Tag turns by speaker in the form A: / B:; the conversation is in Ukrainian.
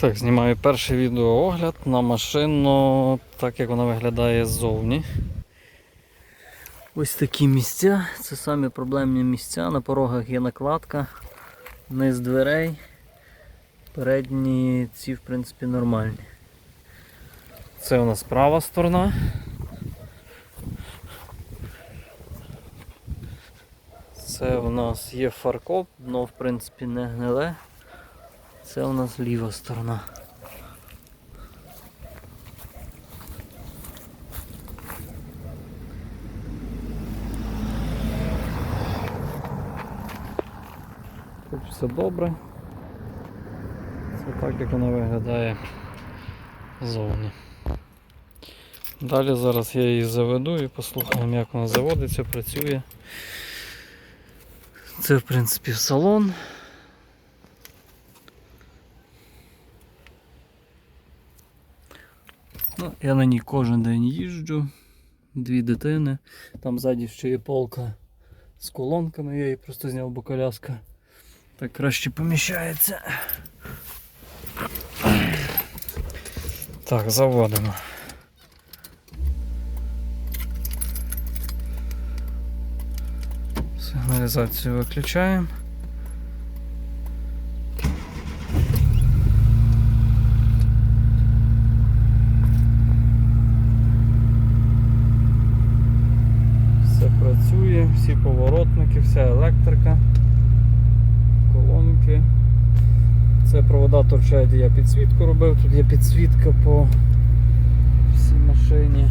A: Так, знімаю перший відеоогляд на машину, так як вона виглядає ззовні. Ось такі місця, це самі проблемні місця. На порогах є накладка, низ дверей. Передні ці, в принципі, нормальні. Це у нас права сторона. Це у нас є фаркоп, дно в принципі не гниле. Це у нас ліва сторона. Тут все добре. Це так, як вона виглядає ззовні. Далі зараз я її заведу і послухаємо, як вона заводиться, працює. Це в принципі салон. Ну, я на ній кожен день їжджу. Дві дитини. Там ззаді ще є полка з колонками, я її просто зняв, бо коляска так краще поміщається. Так, заводимо. Сигналізацію виключаємо. Все працює, всі поворотники, вся електрика, колонки. Це провода торчать, я підсвітку робив, тут є підсвітка по всій машині.